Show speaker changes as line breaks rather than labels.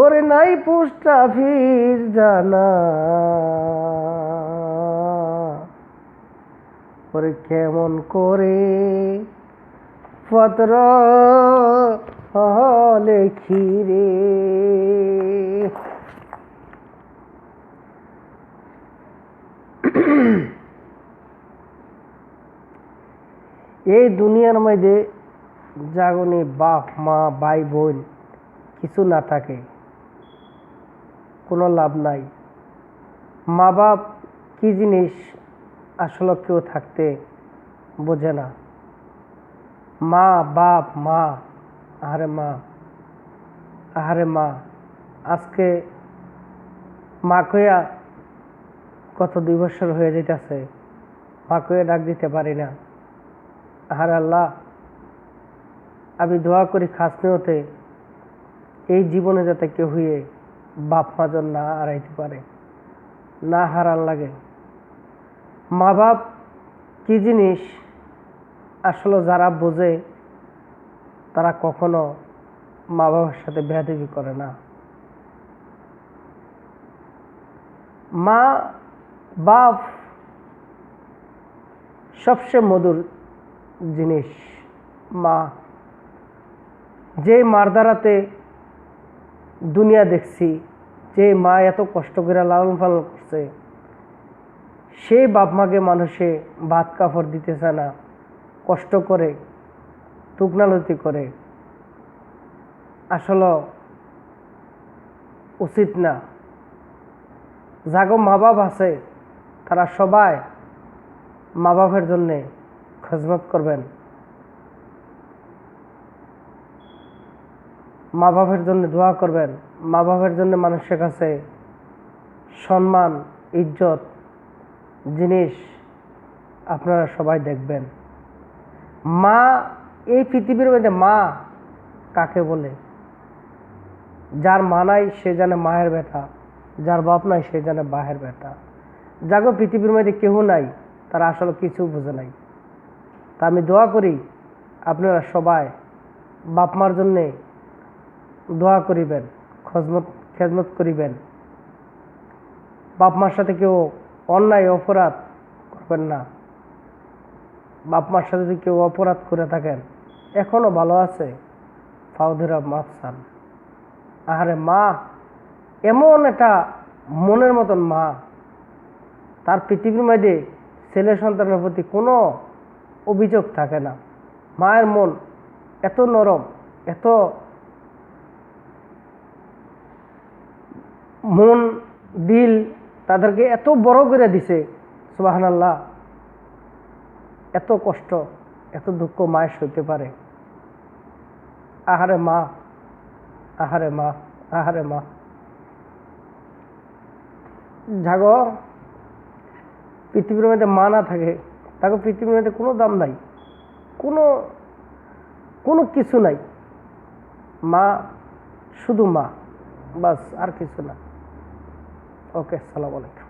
ওরে নাই post office জানা। ওরে কেমন করে পত্র লেখি রে। এই দুনিয়ার মধ্যে জাগনি বাপ, মা, ভাই, বোন কিছু না থাকে। লাভ নাই। মা বাপ কি জিনিস আসলে কেউ থাকতে বোঝে না। মা, বাপ, মা, আহারে মা আহারে মা, আজকে মা কইয়া কত দুই বছর হয়ে যেতেছে মা কইয়া ডাক দিতে পারি না। আহার আল্লাহ, আমি দোয়া করি খাস নিয়তে এই জীবনে যাতে কেউ হয়ে বাপ মা জন না হারাইতে পারে, না হারার লাগে। মা বাপ কি জিনিস আসলে যারা বোঝে, তারা কখনো মা বাবার সাথে বেয়াদবি করে না। মা বাপ সবচেয়ে মধুর জিনিস মা। যে মার দ্বারাতে দুনিয়া দেখছি যে মা এত কষ্ট করে লালন পালন করছে। সেই বাপ মাকে মানুষে ভাত কাপড় দিতেছে না, কষ্ট করে, তুকনালতি করে। আসলে উচিত না। যাগো মা বাপ আছে, তারা সবাই মা বাপের জন্যে খজমত করবেন। মা বাপের জন্য দোয়া করবেন। মা বাপের জন্য মানুষের কাছে সম্মান, ইজ্জত, জিনিস আপনারা সবাই দেখবেন। মা, এই পৃথিবীর মধ্যে মা কাকে বলে? যার মা নাই, সে জানে মায়ের ব্যথা। যার বাপ নাই, সে জানে বাহের ব্যথা। যাগো পৃথিবীর মধ্যে কেউ নাই, তারা আসলে কিছু বোঝে নাই। তা আমি দোয়া করি, আপনারা সবাই বাপ মার জন্যে দোয়া করিবেন, খজমত, খেজমত করিবেন। বাপ মার সাথে কেউ অন্যায়, অপরাধ করবেন না। বাপ মার সাথে যদি কেউ অপরাধ করে থাকেন, এখনও ভালো আছে। ফাউদুরা মাফসান আহারে মা, এমন একটা মনের মতন মা। তার পৃথিবীর মধ্যে ছেলে সন্তানের প্রতি কোনো অভিযোগ থাকে না। মায়ের মন এত নরম, এত মন, দিল তাদেরকে এত বড় করে দিছে সুবাহান আল্লাহ এত কষ্ট, এত দুঃখ মায়ের সইতে পারে। আহারে মা আহারে মা আহারে মা। জাগ, পৃথিবীর মধ্যে মা না থাকে, তাকে পৃথিবীর মধ্যে কোনো দাম নাই, কোনো কোনো কিছু নাই। মা, শুধু মা, বাস আর কিছু না। ওকে সালাম আলাইকুম।